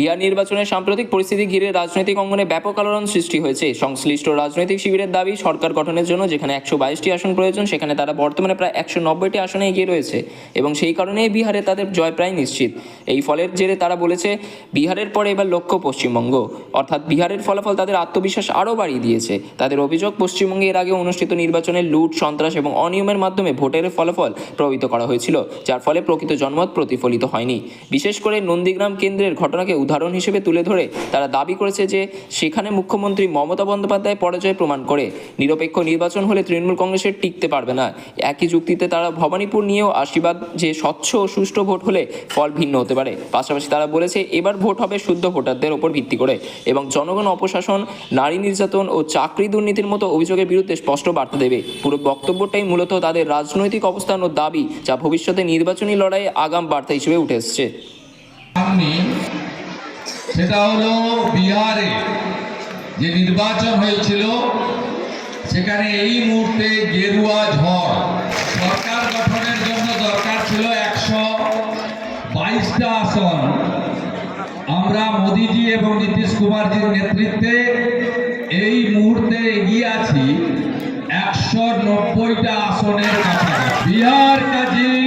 বিহার নির্বাচনের সাম্প্রতিক পরিস্থিতি ঘিরে রাজনৈতিক অঙ্গনে ব্যাপক আলোড়ন সৃষ্টি হয়েছে। সংশ্লিষ্ট রাজনৈতিক শিবিরের দাবি, সরকার গঠনের জন্য যেখানে একশো বাইশটি আসন প্রয়োজন, সেখানে তারা বর্তমানে প্রায় একশো নব্বইটি আসনে এগিয়ে রয়েছে এবং সেই কারণেই বিহারে তাদের জয় প্রায় নিশ্চিত। এই ফলের জেরে তারা বলেছে, বিহারের পরে এবার লক্ষ্য পশ্চিমবঙ্গ। অর্থাৎ বিহারের ফলাফল তাদের আত্মবিশ্বাস আরও বাড়িয়ে দিয়েছে। তাদের অভিযোগ, পশ্চিমবঙ্গে এর আগে অনুষ্ঠিত নির্বাচনে লুট, সন্ত্রাস এবং অনিয়মের মাধ্যমে ভোটের ফলাফল প্রভাবিত করা হয়েছিল, যার ফলে প্রকৃত জনমত প্রতিফলিত হয়নি। বিশেষ করে নন্দীগ্রাম কেন্দ্রের ঘটনাকে উদাহরণ হিসেবে তুলে ধরে তারা দাবি করেছে যে সেখানে মুখ্যমন্ত্রী মমতা বন্দ্যোপাধ্যায় পরাজয় প্রমাণ করে। নিরপেক্ষ নির্বাচন হলে তৃণমূল কংগ্রেসের টিকতে পারবে না। একই যুক্তিতে তারা ভবানীপুর নিয়েও আশীর্বাদ যে স্বচ্ছ ও সুষ্ঠু ভোট হলে ফল ভিন্ন হতে পারে। পাশাপাশি তারা বলেছে, এবার ভোট হবে শুদ্ধ ভোটারদের ওপর ভিত্তি করে এবং জনগণ অপশাসন, নারী নির্যাতন ও চাকরি দুর্নীতির মতো অভিযোগের বিরুদ্ধে স্পষ্ট বার্তা দেবে। পুরো বক্তব্যটাই মূলত তাদের রাজনৈতিক অবস্থান ও দাবি যা ভবিষ্যতে নির্বাচনী লড়াইয়ে আগাম বার্তা হিসেবে উঠে এসছে। সেটা হলো বিহারে যে নির্বাচন হয়েছিল, সেখানে এই মুহূর্তে গেরুয়া ঝড়। সরকার গঠনের জন্য দরকার ছিল একশো বাইশটা আসন। আমরা মোদীজি এবং নীতিশ কুমারজির নেতৃত্বে এই মুহূর্তে এগিয়ে আছি একশো নব্বইটা আসনের কাছে বিহার কাজী